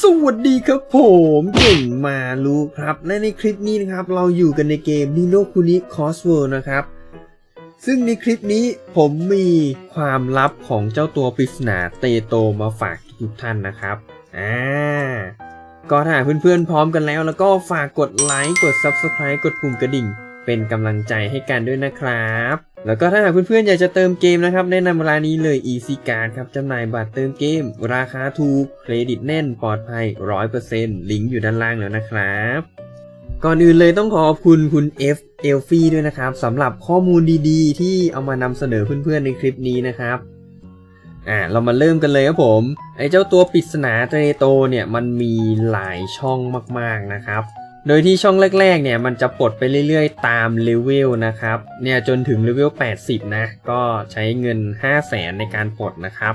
สวัสดีครับผมเก่งมารู้ครับ และในคลิปนี้นะครับ เราอยู่กันในเกม Nino Kuni Crossworld นะครับ ซึ่งในคลิปนี้ผมมีความลับของเจ้าตัวปริศนาเตโตมาฝากทุกท่านนะครับ อ่า ก็ถ้าเพื่อนๆพร้อมกันแล้ว แล้วก็ฝากกดไลค์ กด Subscribe กดปุ่มกระดิ่ง เป็นกำลังใจให้กันด้วยนะครับ แล้วก็ถ้าหากเพื่อนๆอยากจะเติมเกมนะครับ แนะนำร้านนี้เลย Easy Card ครับจำหน่ายบัตรเติมเกม ราคาถูก เครดิตแน่นปลอดภัย 100%ลิงก์อยู่ด้านล่างแล้วนะครับ ก่อนอื่นเลยต้องขอขอบคุณคุณ F เอลฟี่ด้วยนะครับสำหรับข้อมูลดีๆ ที่เอามานำเสนอเพื่อนๆในคลิปนี้นะครับอ่าเรามาเริ่มกันเลยครับผม ไอ้เจ้าตัวปริศนาเตโตเนี่ยมันมีหลายช่องมากๆนะครับ โดยที่ช่องแรกๆเนี่ยมันจะปลดไปเรื่อยๆ ตามเลเวลนะครับเนี่ยจนถึงเลเวล 80 นะ ก็ใช้เงิน 5 0 0แสนในการปลดนะครับ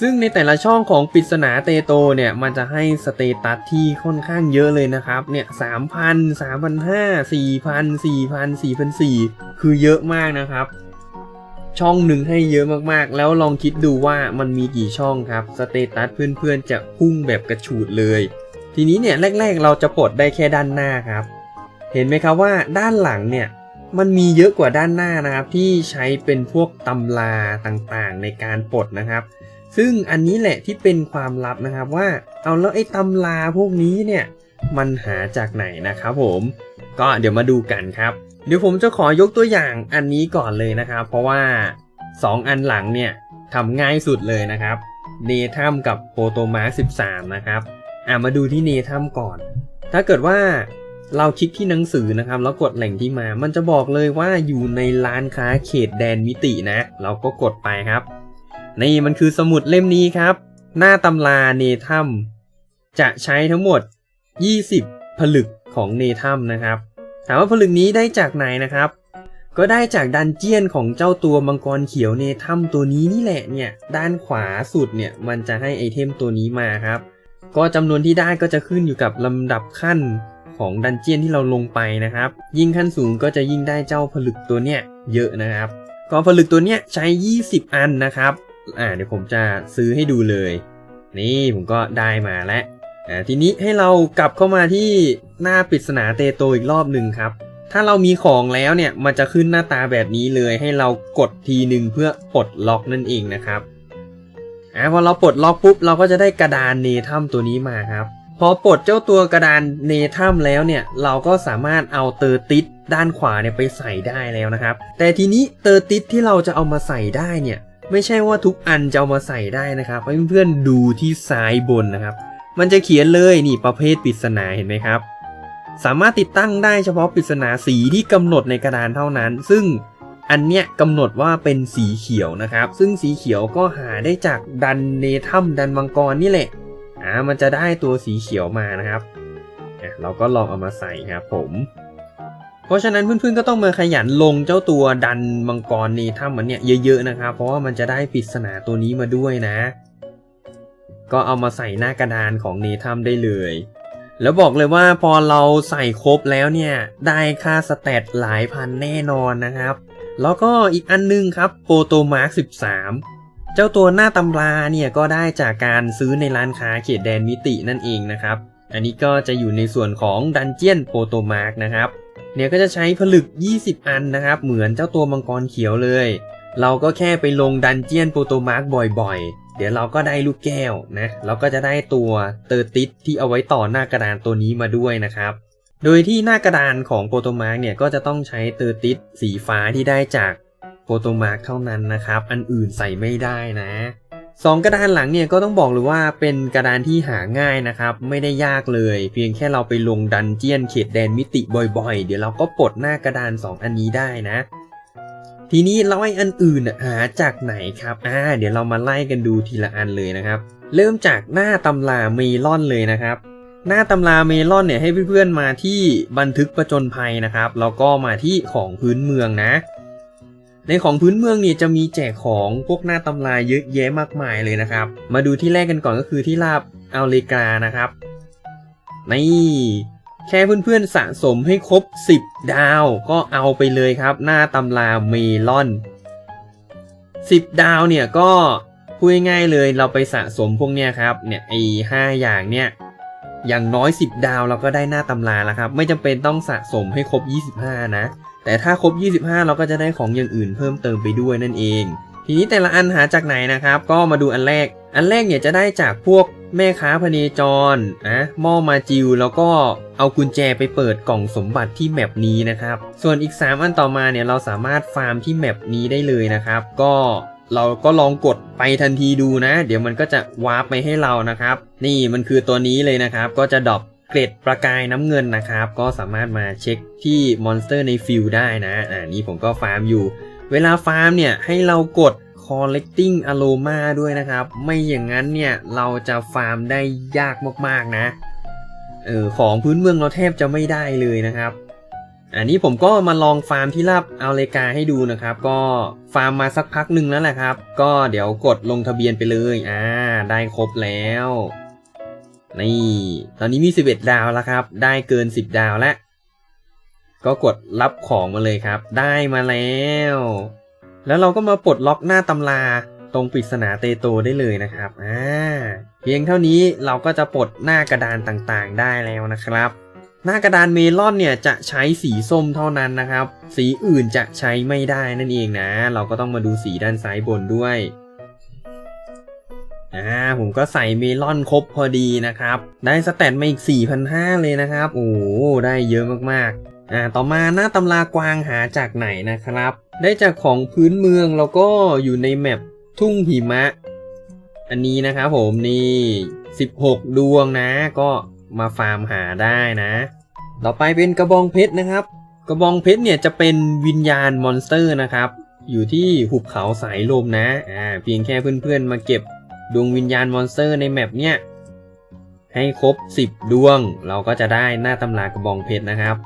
ซึ่งในแต่ละช่องของปริศนาเตโตเนี่ยมันจะให้สเตตัสที่ค่อนข้างเยอะเลยนะครับเนี่ยสามพันสามพันห้าสี่พันสี่พันสี่พันสี่คือเยอะมากนะครับช่องหนึ่งให้เยอะมากๆ แล้วลองคิดดูว่ามันมีกี่ช่องครับ สเตตัสเพื่อนๆ จะพุ่งแบบกระฉูดเลย ทีนี้เนี่ยแรก ๆ เราจะปลดได้แค่ด้านหน้าครับ เห็นไหมครับว่าด้านหลังเนี่ยมันมีเยอะกว่าด้านหน้านะครับ ที่ใช้เป็นพวกตำราต่างๆ ในการปลดนะครับ ซึ่งอันนี้แหละที่เป็นความลับนะครับว่าเอาแล้วไอ้ตำราพวกนี้เนี่ยมันหาจากไหนนะครับผม ก็เดี๋ยวมาดูกันครับ เดี๋ยวผมจะขอยกตัวอย่างอันนี้ก่อนเลยนะครับ เพราะว่า 2 อันหลังเนี่ยทำง่ายสุดเลยนะครับเนทัมกับโปโตมา13 นะครับ อะมาดูที่เนทัมก่อน ถ้าเกิดว่าเราคลิกที่หนังสือนะครับ แล้วกดแหล่งที่มา มันจะบอกเลยว่าอยู่ในร้านค้าเขตแดนมิตินะ เราก็กดไปครับ นี่มันคือสมุดเล่มนี้ครับ หน้าตำราเนทัมจะใช้ทั้งหมด 20 ผลึกของเนทัมนะครับ ถามว่าผลึกนี้ได้จากไหนนะครับ ก็ได้จากดันเจียนของเจ้าตัวมังกรเขียวเนทัมตัวนี้นี่แหละเนี่ย ด้านขวาสุดเนี่ยมันจะให้ไอเทมตัวนี้มาครับ ก็จำนวนที่ได้ก็จะขึ้นอยู่กับลำดับขั้นของดันเจียนที่เราลงไปนะครับ ยิ่งขั้นสูงก็จะยิ่งได้เจ้าผลึกตัวเนี้ยเยอะนะครับ ก็ผลึกตัวเนี้ยใช้ 20 อันนะครับ อ่าเดี๋ยวผมจะซื้อให้ดูเลย นี่ผมก็ได้มาแล้วอ่าทีนี้ให้เรากลับเข้ามาที่หน้าปริศนาเตโตอีกรอบหนึ่งครับ ถ้าเรามีของแล้วเนี่ยมันจะขึ้นหน้าตาแบบนี้เลย ให้เรากดทีหนึ่งเพื่อปลดล็อกนั่นเองนะครับ อ่าพอเราปลดล็อกปุ๊บเราก็จะได้กระดานเนทัมตัวนี้มาครับ พอปลดเจ้าตัวกระดานเนทัมแล้วเนี่ยเราก็สามารถเอาเตอร์ติสด้านขวาเนี่ยไปใส่ได้แล้วนะครับ แต่ทีนี้เตอร์ติสที่เราจะเอามาใส่ได้เนี่ยไม่ใช่ว่าทุกอันจะเอามาใส่ได้นะครับให้เพื่อนๆดูที่ซ้ายบนนะครับ มันจะเขียนเลยนี่ประเภทปริศนาเห็นไหมครับ สามารถติดตั้งได้เฉพาะปริศนาสีที่กำหนดในกระดานเท่านั้น ซึ่ง อันเนี้ยกำหนดว่าเป็นสีเขียวนะครับ ซึ่งสีเขียวก็หาได้จากดันเนทัมดันมังกรนี่แหละอ่ามันจะได้ตัวสีเขียวมานะครับเราก็ลองเอามาใส่ครับผม เพราะฉะนั้นเพื่อนๆก็ต้องมาขยันลงเจ้าตัวดันมังกรเนทัมมันเนี่ยเยอะๆนะครับ เพราะว่ามันจะได้ปริศนาตัวนี้มาด้วยนะ ก็เอามาใส่หน้ากระดานของเนทัมได้เลยแล้วบอกเลยว่าพอเราใส่ครบแล้วเนี่ย ได้ค่าสแตทหลายพันแน่นอนนะครับ แล้วก็อีกอันนึงครับโปโตมาร์ค13 เจ้าตัวหน้าตำราเนี่ยก็ได้จากการซื้อในร้านค้าเขตแดนมิตินั่นเองนะครับ อันนี้ก็จะอยู่ในส่วนของดันเจียนโปโตมาร์กนะครับ เนี่ยก็จะใช้ผลึก 20 อันนะครับ เหมือนเจ้าตัวมังกรเขียวเลย เราก็แค่ไปลงดันเจียนโปโตมาร์กบ่อยๆ เดี๋ยวเราก็ได้ลูกแก้วนะ เราก็จะได้ตัวเตอร์ติสที่เอาไว้ต่อหน้ากระดานตัวนี้มาด้วยนะครับ โดยที่หน้ากระดานของโปรโตมาร์กเนี่ยก็จะต้องใช้เตอร์ติสสีฟ้าที่ได้จากโปรโตมาร์กเท่านั้นนะครับ อันอื่นใส่ไม่ได้นะสองกระดานหลังเนี่ยก็ต้องบอกเลยว่าเป็นกระดานที่หาง่ายนะครับ ไม่ได้ยากเลย เพียงแค่เราไปลงดันเจียนเขตแดนมิติบ่อยๆ เดี๋ยวเราก็ปลดหน้ากระดาน 2 อันนี้ได้นะ ทีนี้เราไอ้อันอื่นหาจากไหนครับอ่าเดี๋ยวเรามาไล่กันดูทีละอันเลยนะครับ เริ่มจากหน้าตำราเมลอนเลยนะครับ หน้าตำราเมลอนเนี่ยให้เพื่อนๆมาที่บันทึกประจนภัยนะครับ แล้วก็มาที่ของพื้นเมืองนะ ในของพื้นเมืองเนี่ยจะมีแจกของพวกหน้าตำราเยอะแยะมากมายเลยนะครับ มาดูที่แรกกันก่อนก็คือที่ลาบอัลเลกานะครับ นี่แค่เพื่อนๆสะสมให้ครบ 10 ดาวก็เอาไปเลยครับ หน้าตำราเมลอน 10 ดาวเนี่ยก็พูดง่ายๆเลยเราไปสะสมพวกเนี้ยครับเนี่ยไอ้ห้าอย่างเนี่ย อย่างน้อย 10 ดาวเราก็ได้หน้าตำราแล้วครับ ไม่จำเป็นต้องสะสมให้ครบ 25 นะ แต่ถ้าครบ 25 เราก็จะได้ของอย่างอื่นเพิ่มเติมไปด้วยนั่นเอง ทีนี้แต่ละอันหาจากไหนนะครับ ก็มาดูอันแรก อันแรกเนี่ยจะได้จากพวกแม่ค้าพเนจรนะหม้อมาจิวแล้วก็เอากุญแจไปเปิดกล่องสมบัติที่แมปนี้นะครับ ส่วนอีก 3 อันต่อมาเนี่ยเราสามารถฟาร์มที่แมปนี้ได้เลยนะครับ ก็ เราก็ลองกดไปทันทีดูนะ เดี๋ยวมันก็จะวาร์ปไปให้เรานะครับ นี่มันคือตัวนี้เลยนะครับ ก็จะดรอปเกร็ดประกายน้ำเงินนะครับ ก็สามารถมาเช็คที่มอนสเตอร์ในฟิลได้นะอ่านี่ผมก็ฟาร์มอยู่ เวลาฟาร์มเนี่ยให้เรากด collecting aroma ด้วยนะครับ ไม่อย่างนั้นเนี่ยเราจะฟาร์มได้ยากมากๆนะเออของพื้นเมืองเราแทบจะไม่ได้เลยนะครับ อันนี้ผมก็มาลองฟาร์มที่ราบอัลเลกาให้ดูนะครับ ก็ฟาร์มมาสักพักหนึ่งแล้วแหละครับ ก็เดี๋ยวกดลงทะเบียนไปเลยอ่าได้ครบแล้วนี่ ตอนนี้มี 11 ดาวแล้วครับ ได้เกิน 10 ดาวแล้ว ก็กดรับของมาเลยครับ ได้มาแล้ว แล้วเราก็มาปลดล็อกหน้าตำราตรงปริศนาเตโตได้เลยนะครับ อ่า เพียงเท่านี้เราก็จะปลดหน้ากระดานต่างๆได้แล้วนะครับ หน้ากระดานเมลอนเนี่ยจะใช้สีส้มเท่านั้นนะครับ สีอื่นจะใช้ไม่ได้นั่นเองนะ เราก็ต้องมาดูสีด้านซ้ายบนด้วยอ่าผมก็ใส่เมลอนครบพอดีนะครับ ได้สแตทมาอีก 4,500 เลยนะครับ โอ้ได้เยอะมากๆอ่าต่อมาหน้าตำรากวางหาจากไหนนะครับ ได้จากของพื้นเมืองแล้วก็อยู่ในแมปทุ่งหิมะ อันนี้นะครับผมนี่ 16 ดวงนะก็ มาฟาร์มหาได้นะ ต่อไปเป็นกระบองเพชรนะครับ กระบองเพชรเนี่ยจะเป็นวิญญาณมอนสเตอร์นะครับ อยู่ที่หุบเขาสายลมนะอ่าเพียงแค่เพื่อนๆมาเก็บดวงวิญญาณมอนสเตอร์ในแมปเนี่ยให้ครบ 10 ดวง เราก็จะได้หน้าตำรากระบองเพชรนะครับ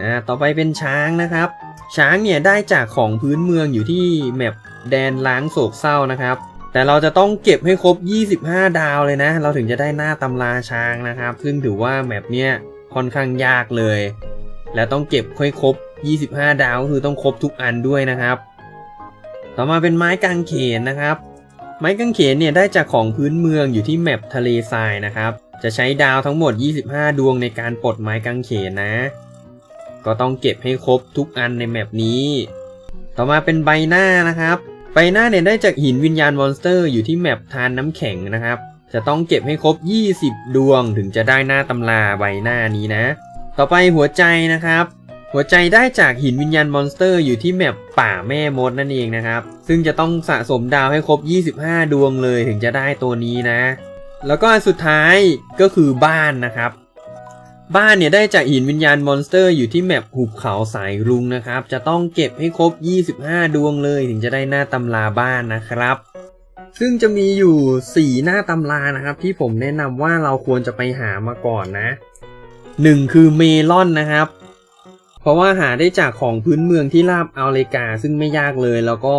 อ่าต่อไปเป็นช้างนะครับ ช้างเนี่ยได้จากของพื้นเมืองอยู่ที่แมปแดนล้างโศกเศร้านะครับ แต่เราจะต้องเก็บให้ครบ 25 ดาวเลยนะ เราถึงจะได้หน้าตำราช้างนะครับ ซึ่งถือว่าแมปเนี้ยค่อนข้างยากเลย แล้วต้องเก็บค่อยครบ 25 ดาวก็คือต้องครบทุกอันด้วยนะครับ ต่อมาเป็นไม้กางเขนนะครับ ไม้กางเขนเนี่ยได้จากของพื้นเมืองอยู่ที่แมปทะเลทรายนะครับ จะใช้ดาวทั้งหมด 25 ดวงในการปลดไม้กางเขนนะ ก็ต้องเก็บให้ครบทุกอันในแมปนี้ ต่อมาเป็นใบหน้านะครับ ใบหน้าเนี่ยได้จากหินวิญญาณมอนสเตอร์อยู่ที่แมปทานน้ำแข็งนะครับ จะต้องเก็บให้ครบ 20 ดวงถึงจะได้หน้าตำราใบหน้านี้นะ ต่อไปหัวใจนะครับ หัวใจได้จากหินวิญญาณมอนสเตอร์อยู่ที่แมปป่าแม่มดนั่นเองนะครับ ซึ่งจะต้องสะสมดาวให้ครบ 25 ดวงเลยถึงจะได้ตัวนี้นะ แล้วก็สุดท้ายก็คือบ้านนะครับ บ้านเนี่ยได้จากหินวิญญาณมอนสเตอร์อยู่ที่แมปหุบเขาสายรุ้งนะครับ จะต้องเก็บให้ครบ 25 ดวงเลยถึงจะได้หน้าตำราบ้านนะครับ ซึ่งจะมีอยู่ 4 หน้าตำรานะครับ ที่ผมแนะนำว่าเราควรจะไปหามาก่อนนะ 1 คือเมลอนนะครับ เพราะว่าหาได้จากของพื้นเมืองที่ราบอัลเลกา ซึ่งไม่ยากเลยแล้วก็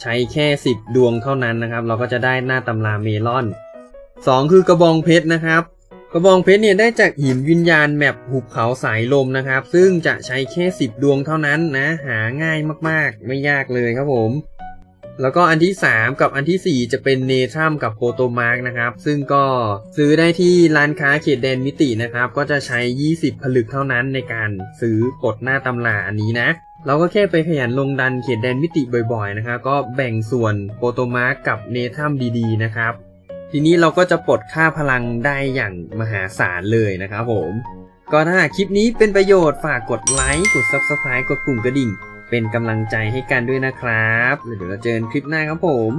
ใช้แค่ 10 ดวงเท่านั้นนะครับ เราก็จะได้หน้าตำราเมลอน 2 คือกระบองเพชรนะครับ กระบองเพชรเนี่ยได้จากหินวิญญาณแมปหุบเขาสายลมนะครับ ซึ่งจะใช้แค่ 10 ดวงเท่านั้นนะ หาง่ายมากๆ ไม่ยากเลยครับผม แล้วก็อันที่ 3 กับอันทีสี่ 4 จะเป็นเนทรัมกับโปโตมาร์กนะครับ ซึ่งก็ซื้อได้ที่ร้านค้าเขตแดนมิตินะครับ ก็จะใช้ 20 ผลึกเท่านั้นในการซื้อกดหน้าตำราอันนี้นะเราก็แค่ไปขยันลงดันเขตแดนมิติบ่อยๆนะครับก็แบ่งส่วนโปโตมาร์กกับเนทรัมดีๆนะครับ ทีนี้เราก็จะปลดค่าพลังได้อย่างมหาศาลเลยนะครับผม ก็ถ้าคลิปนี้เป็นประโยชน์ฝากกดไลค์ กด Subscribe กดปุ่มกระดิ่ง เป็นกำลังใจให้กันด้วยนะครับ เดี๋ยวเราเจอกันคลิปหน้าครับผม